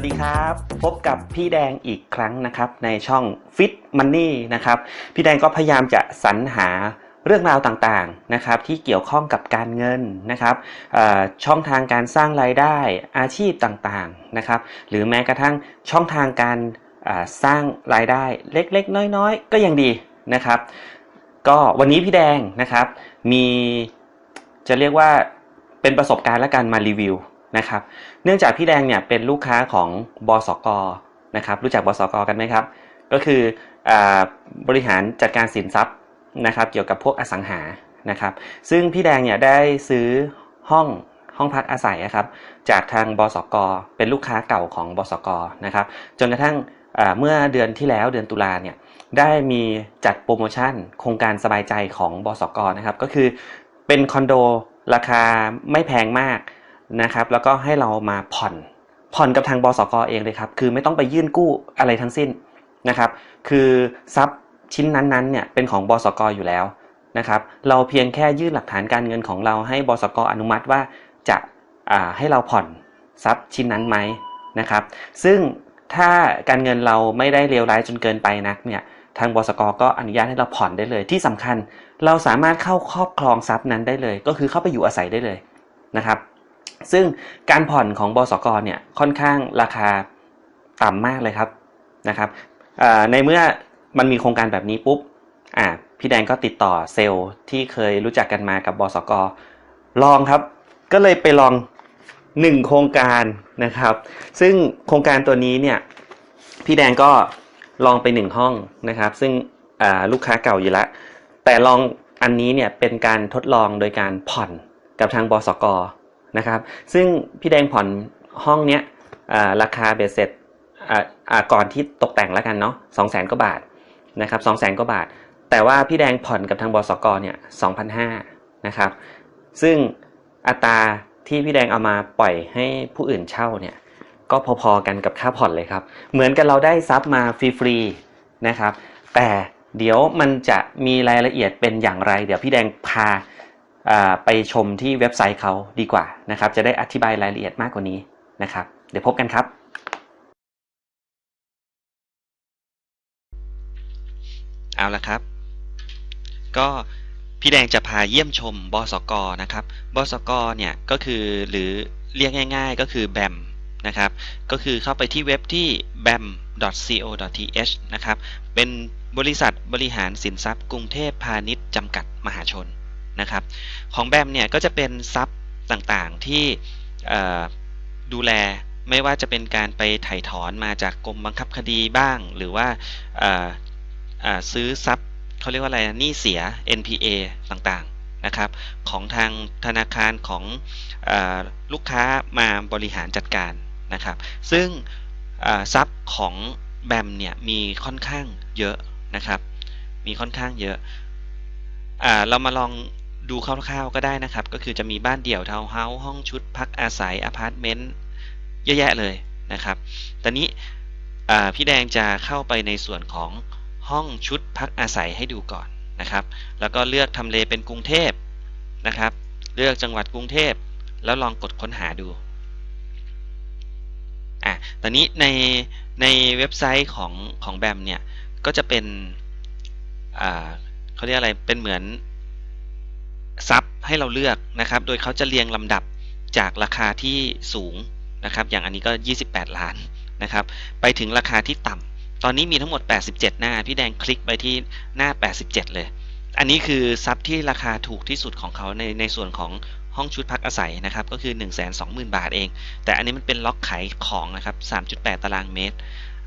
วัสดีครับ พบกับพี่แดงอีกครั้งนะครับ ในช่อง Fit Money นะครับ พี่แดงก็พยายามจะสรรหาเรื่องราวต่างๆนะครับที่เกี่ยวข้องกับการเงินนะครับช่องทางการสร้างรายได้อาชีพต่างๆนะครับหรือแม้กระทั่งช่องทางการสร้างรายได้เล็กๆ น้อยๆ ก็ยังดีนะครับ ก็วันนี้พี่แดงนะครับมีจะเรียกว่าเป็นประสบการณ์และการมารีวิว นะครับ เนื่องจากพี่แดงเนี่ยเป็นลูกค้าของบสกนะครับ รู้จักบสกกันไหมครับ ก็คืออบริหารจัดการสินทรัพย์นะครับ เกี่ยวกับพวกอสังหานะครับ ซึ่งพี่แดงเนี่ยได้ซื้อห้องห้องพักอาศัยอะครับ จากทางบสกเป็นลูกค้าเก่าของบสกนะครับ จนกระทั่งเมื่อเดือนที่แล้วเดือนตุลาเนี่ยได้มีจัดโปรโมชั่น โครงการสบายใจของบสกนะครับ ก็คือเป็นคอนโดราคาไม่แพงมาก นะครับ แล้วก็ให้เรามาผ่อนผ่อนกับทางบสกเองเลยครับคือไม่ต้องไปยื่นกู้อะไรทั้งสิ้นนะครับ คือทรัพย์ชิ้นนั้นๆเนี่ยเป็นของบสกอยู่แล้วนะครับเราเพียงแค่ยื่นหลักฐานการเงินของเราให้บสกอนุมัติว่าจะาให้เราผ่อนทรัพย์ชิ้นนั้นไหมนะครับ ซึ่งถ้าการเงินเราไม่ได้เลวร้ายจนเกินไปนักเนี่ยทางบสกก็อนุญาตให้เราผ่อนได้เลย ที่สำคัญเราสามารถเข้าครอบครองทรัพย์นั้นได้เลย ก็คือเข้าไปอยู่อาศัยได้เลยนะครับ ซึ่งการผ่อนของบสกเนี่ยค่อนข้างราคาต่ำมากเลยครับนะครับในเมื่อมันมีโครงการแบบนี้ปุ๊บอ่าพี่แดงก็ติดต่อเซลล์ที่เคยรู้จักกันมากับบสกลองครับ ก็เลยไปลองหนึ่งโครงการนะครับ ซึ่งโครงการตัวนี้เนี่ยพี่แดงก็ลองไปหนึ่งห้องนะครับ ซึ่งลูกค้าเก่าอยู่แล้วแต่ลองอันนี้เนี่ยเป็นการทดลองโดยการผ่อนกับทางบสก นะครับ ซึ่งพี่แดงผ่อนห้องเนี้ยราคาเบสเสร็จก่อนที่ตกแต่งแล้วกันเนาะสองแสนกว่าบาทนะครับสองแสนกว่าบาท แต่ว่าพี่แดงผ่อนกับทางบสกเนี่ยสองพันห้านะครับ ซึ่งอัตราที่พี่แดงเอามาปล่อยให้ผู้อื่นเช่าเนี่ยก็พอๆกันกับค่าผ่อนเลยครับ เหมือนกับเราได้ซับมาฟรีๆนะครับ แต่เดี๋ยวมันจะมีรายละเอียดเป็นอย่างไร เดี๋ยวพี่แดงพา ไปชมที่เว็บไซต์เขาดีกว่านะครับ จะได้อธิบายรายละเอียดมากกว่านี้นะครับ เดี๋ยวพบกันครับ เอาละครับ ก็พี่แดงจะพาเยี่ยมชมบสกนะครับบสกเนี่ยก็คือหรือเรียกง่าย ๆ ก็คือ BAM นะครับก็คือเข้าไปที่เว็บที่ bam.co.th นะครับเป็นบริษัทบริหารสินทรัพย์กรุงเทพพาณิชย์จำกัดมหาชน นะครับ ของแบมเนี่ยก็จะเป็นทรัพย์ต่างๆที่ดูแลไม่ว่าจะเป็นการไปไถ่ถอนมาจากกรมบังคับคดีบ้าง หรือว่าซื้อทรัพย์เขาเรียกว่าอะไรนะหนี้เสีย NPA ต่างๆนะครับของทางธนาคารของอลูกค้ามาบริหารจัดการนะครับ ซึ่งทรัพย์ของแบมเนี่ยมีค่อนข้างเยอะนะครับ มีค่อนข้างเยอะอเรามาลอง ดูคร่าวๆก็ได้นะครับ ก็คือจะมีบ้านเดี่ยวทาวน์เฮาส์ห้องชุดพักอาศัยอพาร์ตเมนต์เยอะแยะเลยนะครับ ตอนนี้พี่แดงจะเข้าไปในส่วนของห้องชุดพักอาศัยให้ดูก่อนนะครับ แล้วก็เลือกทำเลเป็นกรุงเทพนะครับ เลือกจังหวัดกรุงเทพ แล้วลองกดค้นหาดูอะตอนนี้ในในเว็บไซต์ของของแบมเนี่ย ก็จะเป็นอ่าเขาเรียกอะไร เป็นเหมือน ซับให้เราเลือกนะครับ โดยเขาจะเรียงลำดับจากราคาที่สูงนะครับ อย่างอันนี้ก็ 28 ล้านนะครับ ไปถึงราคาที่ต่ำตอนนี้มีทั้งหมด 87 หน้า พี่แดงคลิกไปที่หน้า 87 เลย อันนี้คือซับที่ราคาถูกที่สุดของเขาในในส่วนของห้องชุดพักอาศัยนะครับ ก็คือ 120,000 บาทเอง แต่อันนี้มันเป็นล็อกขายของนะครับ 3.8 ตารางเมตร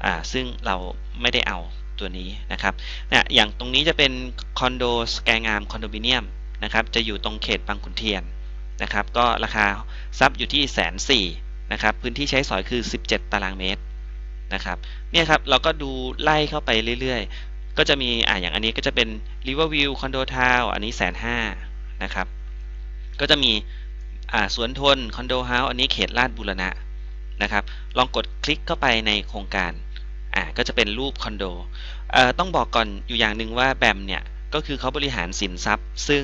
อ่า ซึ่งเราไม่ได้เอาตัวนี้นะครับนะอย่างตรงนี้จะเป็นคอนโดสแกงามคอนโดมิเนียม นะครับจะอยู่ตรงเขตบางขุนเทียนนะครับก็ราคาซับอยู่ที่แสนสี่นะครับพื้นที่ใช้สอยคือ 17 ตารางเมตรนะครับเนี่ยครับเราก็ดูไล่เข้าไปเรื่อยๆ ก็จะมีอ่าอย่างอันนี้ก็จะเป็น Riverview Condo Town อันนี้แสนห้านะครับก็จะมีอ่าสวนทนคอนโดเฮาส์อันนี้เขตลาดบุรณะนะครับลองกดคลิกเข้าไปในโครงการอ่าก็จะเป็นรูปคอนโดเอ่อต้องบอกก่อนอยู่อย่างหนึ่งว่าแบมเนี่ย ก็คือเขาบริหารสินทรัพย์ ซึ่ง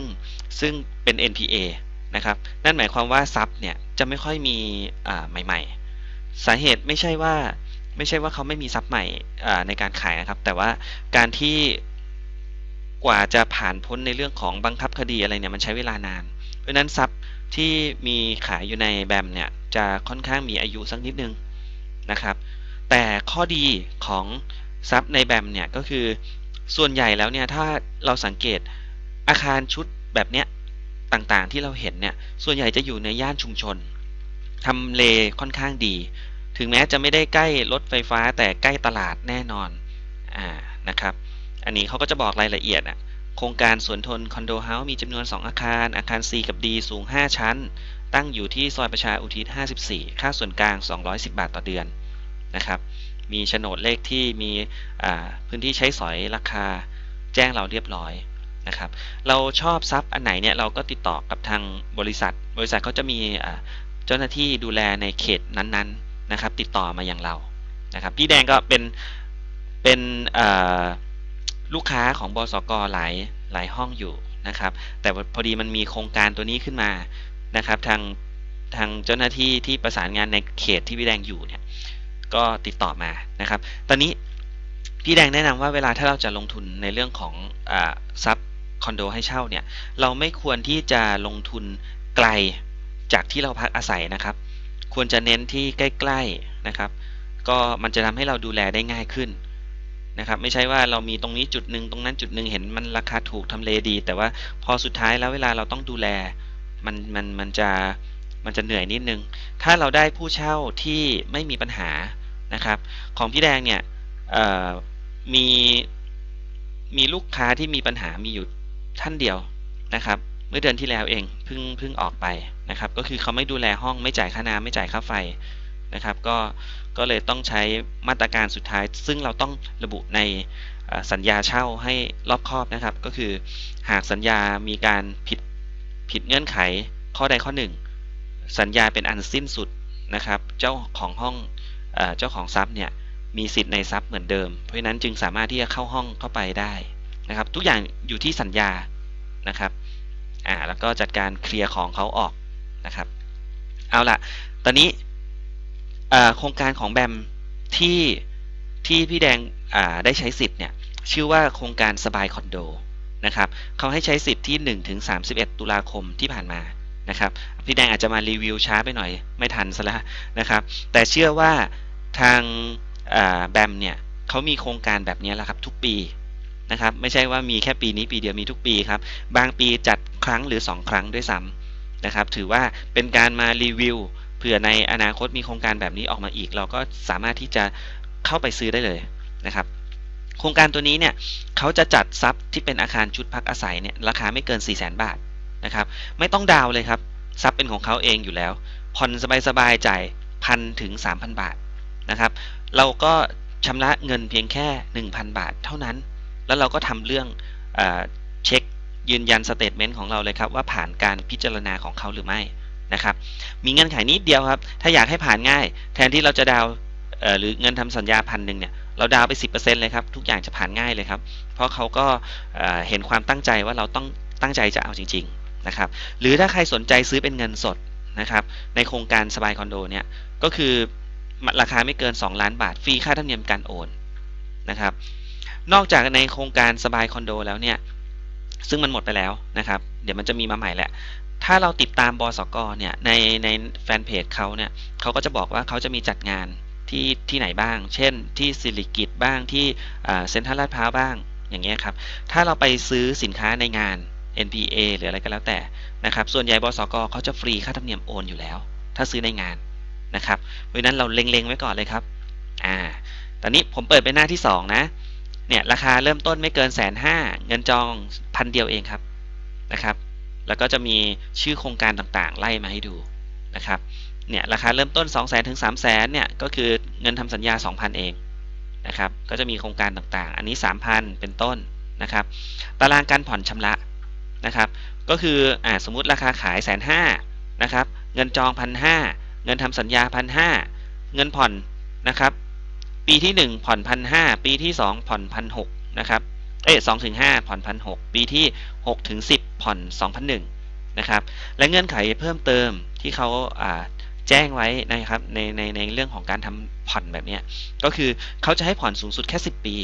ซึ่งเป็น NPA นะครับ นั่นหมายความว่าทรัพย์เนี่ยจะไม่ค่อยมีอ่ใหม่ ๆ สาเหตุไม่ใช่ว่าไม่ใช่ว่าเขาไม่มีทรัพย์ใหม่ในการขายนะครับ แต่ว่าการที่กว่าจะผ่านพ้นในเรื่องของบังคับคดีอะไรเนี่ยมันใช้เวลานาน เพราะฉะนั้นทรัพย์ที่มีขายอยู่ในแบมเนี่ยจะค่อนข้างมีอายุสักนิดนึงนะครับ แต่ข้อดีของทรัพย์ในแบมเนี่ยก็คือ ส่วนใหญ่แล้วเนี่ยถ้าเราสังเกตอาคารชุดแบบเนี้ยต่างๆที่เราเห็นเนี่ยส่วนใหญ่จะอยู่ในย่านชุมชนทำเลค่อนข้างดี ถึงแม้จะไม่ได้ใกล้รถไฟฟ้าแต่ใกล้ตลาดแน่นอนอ่านะครับ อันนี้เขาก็จะบอกรายละเอียดอะโครงการสวนทนคอนโดเฮาส์มีจำนวน 2 อาคาร อาคาร C กับ D สูง 5 ชั้น ตั้งอยู่ที่ซอยประชาอุทิศ 54 ค่าส่วนกลาง 210 บาทต่อเดือนนะครับ มีโฉนดเลขที่มีพื้นที่ใช้สอยราคาแจ้งเราเรียบร้อยนะครับ เราชอบทรัพย์อันไหนเนี่ยเราก็ติดต่อกับทางบริษัท บริษัทเขาจะมีเจ้าหน้าที่ดูแลในเขตนั้นๆนะครับ ติดต่อมาอย่างเรานะครับพี่แดงก็เป็นเป็นลูกค้าของบสกหลายหลายห้องอยู่นะครับ แต่พอดีมันมีโครงการตัวนี้ขึ้นมานะครับ ทางทางเจ้าหน้าที่ที่ประสานงานในเขตที่พี่แดงอยู่เนี่ย ก็ติดต่อมานะครับ ตอนนี้พี่แดงแนะนำว่าเวลาถ้าเราจะลงทุนในเรื่องของอซับคอนโดให้เช่าเนี่ย เราไม่ควรที่จะลงทุนไกลจากที่เราพักอาศัยนะครับ ควรจะเน้นที่ใกล้ๆนะครับ ก็มันจะทำให้เราดูแลได้ง่ายขึ้นนะครับไม่ใช่ว่าเรามีตรงนี้จุดหนึ่งตรงนั้นจุดหนึ่งเห็นมันราคาถูกทำเลดี แต่ว่าพอสุดท้ายแล้วเวลาเราต้องดูแลมันมันมันจะ มันจะเหนื่อยนิดนึง ถ้าเราได้ผู้เช่าที่ไม่มีปัญหานะครับ ของพี่แดงเนี่ยมีมีลูกค้าที่มีปัญหามีอยู่ท่านเดียวนะครับ เมื่อเดือนที่แล้วเองเพิ่งเพิ่งออกไปนะครับ ก็คือเขาไม่ดูแลห้องไม่จ่ายค่าน้ำไม่จ่ายค่าไฟนะครับ ก็ก็เลยต้องใช้มาตรการสุดท้าย ซึ่งเราต้องระบุในสัญญาเช่าให้รอบคอบนะครับ ก็คือหากสัญญามีการผิดผิดเงื่อนไขข้อใดข้อหนึ่ง สัญญาเป็นอันสิ้นสุดนะครับ เจ้าของห้องเจ้าของทรัพย์เนี่ยมีสิทธิ์ในทรัพย์เหมือนเดิม เพราะฉะนั้นจึงสามารถที่จะเข้าห้องเข้าไปได้นะครับ ทุกอย่างอยู่ที่สัญญานะครับอ่าแล้วก็จัดการเคลียร์ของเขาออกนะครับ เอาละตอนนี้โครงการของแบมที่ที่พี่แดงได้ใช้สิทธิ์เนี่ยชื่อว่าโครงการสบายคอนโดนะครับเขาให้ใช้สิทธิ์ที่1ถึง31 ตุลาคมที่ผ่านมา นะครับพี่แดงอาจจะมารีวิวช้าไปหน่อยไม่ทันซะแล้วนะครับ แต่เชื่อว่าทางแบมเนี่ยเขามีโครงการแบบนี้แหล้วครับทุกปีนะครับ ไม่ใช่ว่ามีแค่ปีนี้ปีเดียวมีทุกปีครับ บางปีจัดครั้งหรือ 2 ครั้งด้วยซ้ำนะครับ ถือว่าเป็นการมารีวิวเผื่อในอนาคตมีโครงการแบบนี้ออกมาอีก เราก็สามารถที่จะเข้าไปซื้อได้เลยนะครับ โครงการตัวนี้เนี่ยเขาจะจัดซับที่เป็นอาคารชุดพักอาศัยเนี่ยราคาไม่เกิน 4 0 0 0 0 0 บาท นะครับ ไม่ต้องดาวเลยครับซับเป็นของเขาเองอยู่แล้ว ผ่อนสบายๆจ่ายพันถึง 3,000 บาทนะครับ เราก็ชำระเงินเพียงแค่ 1,000 บาทเท่านั้น แล้วเราก็ทำเรื่องอเช็คยืนยันสเตทเมนต์ของเราเลยครับว่าผ่านการพิจารณาของเขาหรือไม่นะครับ มีเงื่อนไขนิดเดียวครับ ถ้าอยากให้ผ่านง่าย แทนที่เราจะดาวหรือเงินทำสัญญาพันหนึ่งเนี่ยเราดาวไป 10%เลยครับ ทุกอย่างจะผ่านง่ายเลยครับ เพราะเขาก็เห็นความตั้งใจว่าเราต้องตั้งใจจะเอาจริง ๆ นะครับ หรือถ้าใครสนใจซื้อเป็นเงินสดนะครับ ในโครงการสบายคอนโดเนี่ย ก็คือราคาไม่เกิน 2 ล้านบาท ฟรีค่าธรรมเนียมการโอนนะครับ นอกจากในโครงการสบายคอนโดแล้วเนี่ย ซึ่งมันหมดไปแล้วนะครับ เดี๋ยวมันจะมีมาใหม่แหละ ถ้าเราติดตามบสกเนี่ย ในในแฟนเพจเขาเนี่ยเขาก็จะบอกว่าเขาจะมีจัดงานที่ที่ไหนบ้าง เช่น ที่สิริกิตบ้าง ที่เซ็นทรัลลาดพร้าวบ้าง อย่างเงี้ยครับ ถ้าเราไปซื้อสินค้าในงาน NPA หรืออะไรก็แล้วแต่นะครับ ส่วนใหญ่บสกเขาจะฟรีค่าธรรมเนียมโอนอยู่แล้ว ถ้าซื้อในงานนะครับ เพราะนั้นเราเล็งๆไว้ก่อนเลยครับ อ่า ตอนนี้ผมเปิดไปหน้าที่ 2 นะ เนี่ยราคาเริ่มต้นไม่เกินแสนห้าเงินจองพันเดียวเองครับนะครับ แล้วก็จะมีชื่อโครงการต่างๆ ไล่มาให้ดูนะครับ เนี่ยราคาเริ่มต้น 2 0 0 0 0 0ถึง3 0 0 0 0 0เนี่ยก็คือเงินทำสัญญา 2,000 เองนะครับ ก็จะมีโครงการต่างๆ อันนี้ 3,000 เป็นต้นนะครับ ตารางการผ่อนชำระ นะครับก็คืออ่าสมมุติราคาขายแสนห้านะครับเงินจองพันห้าเงินทำสัญญาพันห้าเงินผ่อนนะครับปีที่ 1 ผ่อนพันห้าปีที่ 2 ผ่อนพันหกนะครับเอ๊สองถึงห้าผ่อนพันหกปีที่6ถึง10 ผ่อน 2,001นะครับและเงื่อนไขเพิ่มเติมที่เขาแจ้งไว้นะครับในในในเรื่องของการทำผ่อนแบบนี้ก็คือเขาจะให้ผ่อนสูงสุดแค่ 10 ปี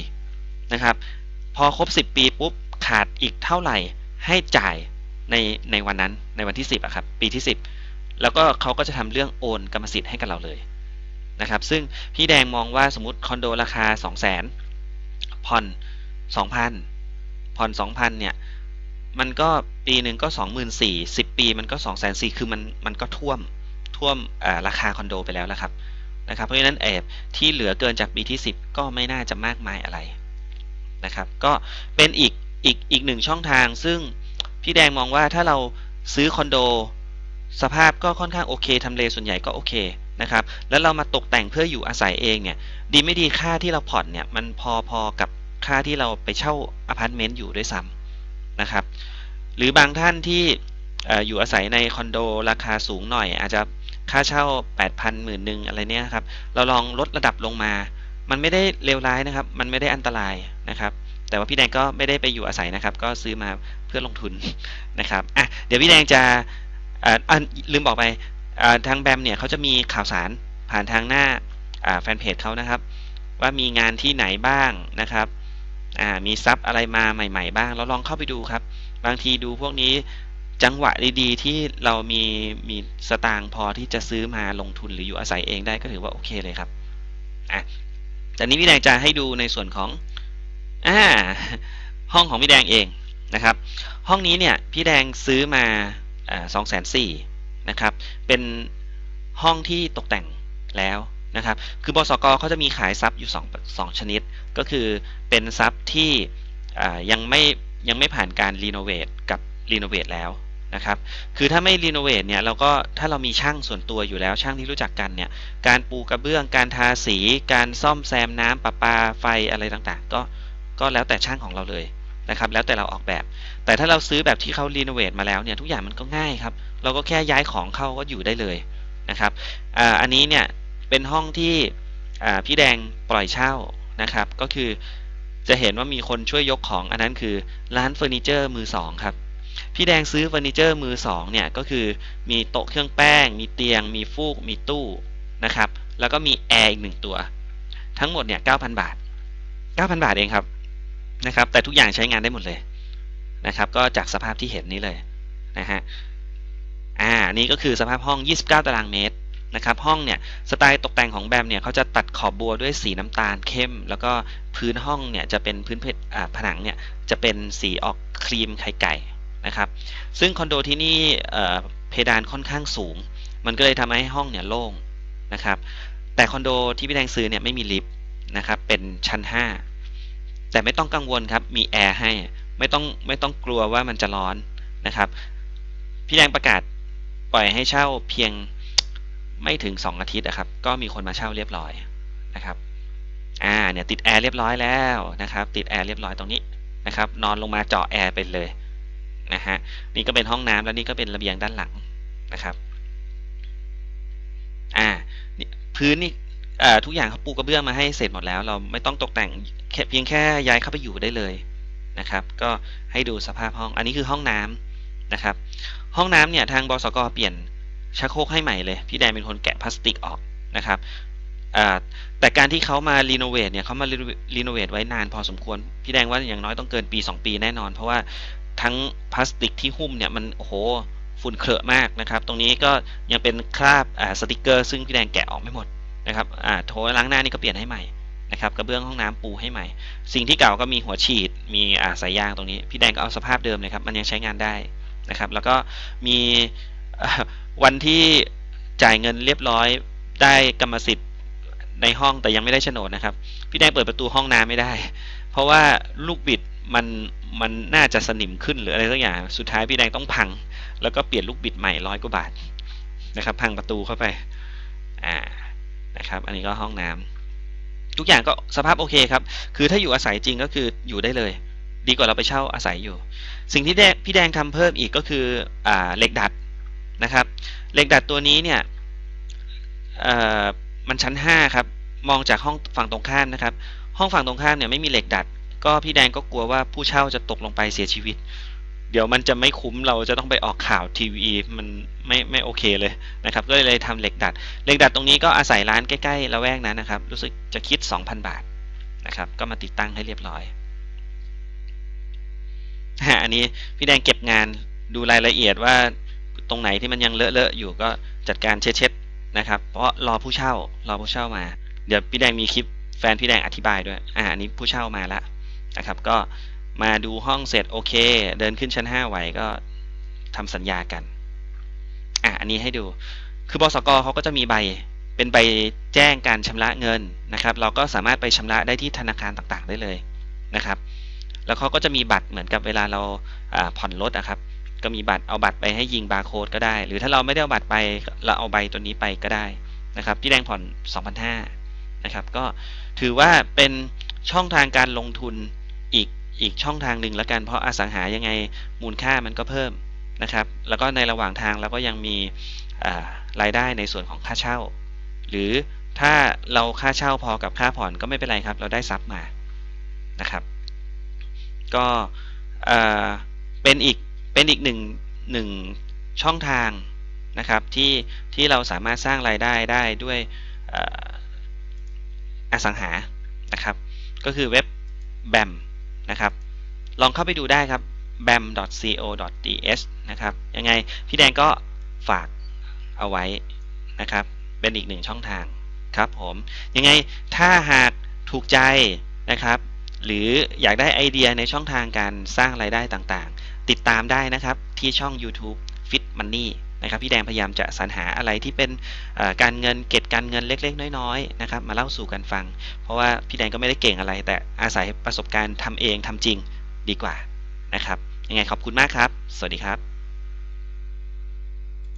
นะครับพอครบ 10 ปีปุ๊บขาดอีกเท่าไหร่ ให้จ่ายในในวันนั้นในวันที่ 10อะครับปีที่ 10 แล้วก็เขาก็จะทำเรื่องโอนกรรมสิทธิ์ให้กับเราเลยนะครับ ซึ่งพี่แดงมองว่าสมมติคอนโดราคา 2 0 0 0 0 0ผ่อน2,000ผ่อน2,000เนี่ยมันก็ปีหนึ่งก็ 24,000 10 ปีมันก็ 2,400,000คือมันมันก็ท่วมท่วมราคาคอนโดไปแล้วละครับนะครับ เพราะฉะนั้นแอบที่เหลือเกินจากปีที่ 10 ก็ไม่น่าจะมากมายอะไรนะครับ ก็เป็นอีก อีกอีกหนึ่งช่องทาง ซึ่งพี่แดงมองว่าถ้าเราซื้อคอนโด สภาพก็ค่อนข้างโอเคทำเลส่วนใหญ่ก็โอเคนะครับแล้วเรามาตกแต่งเพื่ออยู่อาศัยเองเนี่ยดีไม่ดีค่าที่เราผ่อนเนี่ยมันพอพอกับค่าที่เราไปเช่าอพาร์ตเมนต์อยู่ด้วยซ้ำนะครับหรือบางท่านที่อยู่อาศัยในคอนโดราคาสูงหน่อย อาจจะค่าเช่า 8,000หมื่นหนึ่งอะไรเนี่ยครับเราลองลดระดับลงมา มันไม่ได้เลวร้ายนะครับ มันไม่ได้อันตรายนะครับ แต่ว่าพี่แดงก็ไม่ได้ไปอยู่อาศัยนะครับ ก็ซื้อมาเพื่อลงทุนนะครับอะเดี๋ยวพี่แดงจะอ่าลืมบอกไปทางแบมเนี่ยเขาจะมีข่าวสารผ่านทางหน้าแฟนเพจเขานะครับ ว่ามีงานที่ไหนบ้างนะครับมีซับอะไรมาใหม่ ๆ บ้างเราลองเข้าไปดูครับ บางทีดูพวกนี้จังหวะดีๆ ที่เรามีมีสตางค์พอที่จะซื้อมาลงทุนหรืออยู่อาศัยเองได้ก็ถือว่าโอเคเลยครับอะแตอนนี้พี่แดงจะให้ดูในส่วนของ อ่าห้องของพี่แดงเองนะครับ ห้องนี้เนี่ยพี่แดงซื้อมาสองแสนสี่นะครับ เป็นห้องที่ตกแต่งแล้วนะครับ คือบสกเขาจะมีขายซับอยู่2 2ชนิด ก็คือเป็นซับที่ยังไม่ยังไม่ผ่านการรีโนเวทกับรีโนเวทแล้วนะครับ คือถ้าไม่รีโนเวทเนี่ยเราก็ถ้าเรามีช่างส่วนตัวอยู่แล้วช่างที่รู้จักกันเนี่ย การปูกระเบื้อง การทาสี การซ่อมแซมน้ำประปาไฟอะไรต่างๆ ก็ ก็แล้วแต่ช่างของเราเลยนะครับ แล้วแต่เราออกแบบ แต่ถ้าเราซื้อแบบที่เขารีโนเวทมาแล้วเนี่ยทุกอย่างมันก็ง่ายครับ เราก็แค่ย้ายของเข้าก็อยู่ได้เลยนะครับออันนี้เนี่ยเป็นห้องที่พี่แดงปล่อยเช่านะครับ ก็คือจะเห็นว่ามีคนช่วยยกของอันนั้นคือร้านเฟอร์นิเจอร์มือสองครับพี่แดงซื้อเฟอร์นิเจอร์มือสองเนี่ยก็คือมีโต๊ะเครื่องแป้ง มีเตียง มีฟูก มีตู้นะครับ แล้วก็มีแอร์อีกหนึ่งตัว ทั้งหมดเนี่ย 9,000 บาท 9,000 บาทเองครับ นะครับ แต่ทุกอย่างใช้งานได้หมดเลยนะครับ ก็จากสภาพที่เห็นนี้เลยนะฮะอ่านี่ก็คือสภาพห้อง 29 ตารางเมตรนะครับ ห้องเนี่ยสไตล์ตกแต่งของแบมเนี่ยเขาจะตัดขอบบัวด้วยสีน้ำตาลเข้ม แล้วก็พื้นห้องเนี่ยจะเป็นพื้นผนังเนี่ยจะเป็นสีออกครีมไข่ไก่นะครับ ซึ่งคอนโดที่นี่เพดานค่อนข้างสูง มันก็เลยทำให้ห้องเนี่ยโล่งนะครับ แต่คอนโดที่พี่แดงซื้อเนี่ยไม่มีลิฟต์นะครับ เป็นชั้น 5 แต่ไม่ต้องกังวลครับมีแอร์ให้ไม่ต้องไม่ต้องกลัวว่ามันจะร้อนนะครับ พี่แดงประกาศปล่อยให้เช่าเพียงไม่ถึง 2 อาทิตย์นะครับ ก็มีคนมาเช่าเรียบร้อยนะครับอ่าเนี่ยติดแอร์เรียบร้อยแล้วนะครับติดแอร์เรียบร้อยตรงนี้นะครับ นอนลงมาเจาะแอร์ไปเลยนะฮะนี่ก็เป็นห้องน้ำแล้วนี่ก็เป็นระเบียงด้านหลังนะครับอ่าพื้นนี่ทุกอย่างเขาปูกระเบื้องมาให้เสร็จหมดแล้ว เราไม่ต้องตกแต่ง แค่เพียงแค่ย้ายเข้าไปอยู่ได้เลยนะครับ ก็ให้ดูสภาพห้อง อันนี้คือห้องน้ำนะครับ ห้องน้ำเนี่ยทางบสกเปลี่ยนชักโครกให้ใหม่เลย พี่แดนเป็นคนแกะพลาสติกออกนะครับแต่การที่เขามารีโนเวทเนี่ยเขามารีโนเวทไว้นานพอสมควร พี่แดงว่าอย่างน้อยต้องเกินปี 2 ปีแน่นอน เพราะว่าทั้งพลาสติกที่หุ้มเนี่ยมันโอ้โหฝุ่นเคลอะมากนะครับ ตรงนี้ก็ยังเป็นคราบสติกเกอร์ ซึ่งพี่แดงแกะออกไม่หมดนะครับโถล้างหน้านี่ก็เปลี่ยนให้ใหม่ นะครับกระเบื้องห้องน้ำปูให้ใหม่ สิ่งที่เก่าก็มีหัวฉีด มีสายยางตรงนี้ พี่แดงก็เอาสภาพเดิมเลยครับ มันยังใช้งานได้นะครับ แล้วก็มีวันที่จ่ายเงินเรียบร้อยได้กรรมสิทธิ์ในห้องแต่ยังไม่ได้โฉนดนะครับ พี่แดงเปิดประตูห้องน้ำไม่ได้ เพราะว่าลูกบิดมันมันน่าจะสนิมขึ้นหรืออะไรสักอย่าง สุดท้ายพี่แดงต้องพัง แล้วก็เปลี่ยนลูกบิดใหม่ร้อยกว่าบาทนะครับ พังประตูเข้าไป อ่า นะครับ อันนี้ก็ห้องน้ำ ทุกอย่างก็สภาพโอเคครับ คือถ้าอยู่อาศัยจริงก็คืออยู่ได้เลย ดีกว่าเราไปเช่าอาศัยอยู่ สิ่งที่พี่แดงทำเพิ่มอีกก็คืออ่าเหล็กดัดนะครับเหล็กดัดตัวนี้เนี่ยมันชั้น 5 ครับ มองจากห้องฝั่งตรงข้ามนะครับ ห้องฝั่งตรงข้ามเนี่ยไม่มีเหล็กดัด ก็พี่แดงก็กลัวว่าผู้เช่าจะตกลงไปเสียชีวิต เดี๋ยวมันจะไม่คุ้มเราจะต้องไปออกข่าวทีวีมันไม่ไม่โอเคเลยนะครับก็เลยทำเหล็กดัดเหล็กดัดตรงนี้ก็อาศัยร้านใกล้ๆละแวกนั้นนะครับ รู้สึกจะคิด 2,000 บาทนะครับ ก็มาติดตั้งให้เรียบร้อยอันนี้พี่แดงเก็บงานดูรายละเอียดว่าตรงไหนที่มันยังเลอะๆอยู่ก็จัดการเช็ดๆนะครับ เพราะรอผู้เช่ารอผู้เช่ามา เดี๋ยวพี่แดงมีคลิปแฟนพี่แดงอธิบายด้วยอ่าอันนี้ผู้เช่ามาแล้วนะครับ ก็ มาดูห้องเสร็จโอเค เดินขึ้นชั้น 5 ไหวก็ทำสัญญากันอะอันนี้ให้ดู คือบสกเขาก็จะมีใบเป็นใบแจ้งการชำระเงินนะครับ เราก็สามารถไปชำระได้ที่ธนาคารต่างๆ ได้เลยนะครับ แล้วเขาก็จะมีบัตรเหมือนกับเวลาเราอ่าผ่อนรถนะครับ ก็มีบัตรเอาบัตรไปให้ยิงบาร์โค้ดก็ได้ หรือถ้าเราไม่ได้เอาบัตรไปเราเอาใบตัวนี้ไปก็ได้นะครับที่แดงผ่อน 2,500นะครับ ก็ถือว่าเป็นช่องทางการลงทุน อีกช่องทางหนึ่งแล้วกันเพราะอสังหายังไงมูลค่ามันก็เพิ่มนะครับ แล้วก็ในระหว่างทางเราก็ยังมีรายได้ในส่วนของค่าเช่า หรือถ้าเราค่าเช่าพอกับค่าผ่อนก็ไม่เป็นไรครับ เราได้ซับมานะครับ ก็เป็นอีกเป็นอีกหนึ่งหนึ่งช่องทางนะครับที่ที่เราสามารถสร้างรายได้ได้ด้วยออสังหานะครับ ก็คือเว็บ BAM นะครับ ลองเข้าไปดูได้ครับ bam.co.th นะครับยังไงพี่แดงก็ฝากเอาไว้นะครับ เป็นอีกหนึ่งช่องทางครับผมยังไงถ้าหากถูกใจนะครับ หรืออยากได้ไอเดียในช่องทางการสร้างรายได้ต่างๆ ติดตามได้นะครับที่ช่อง YouTube Fit Money นะครับพี่แดงพยายามจะสรรหาอะไรที่เป็นการเงินเก็บการเงินเล็ก ๆ น้อยๆนะครับมาเล่าสู่กันฟัง เพราะว่าพี่แดงก็ไม่ได้เก่งอะไร แต่อาศัยประสบการณ์ทำเองทำจริงดีกว่านะครับยังไงขอบคุณมากครับ สวัสดีครับ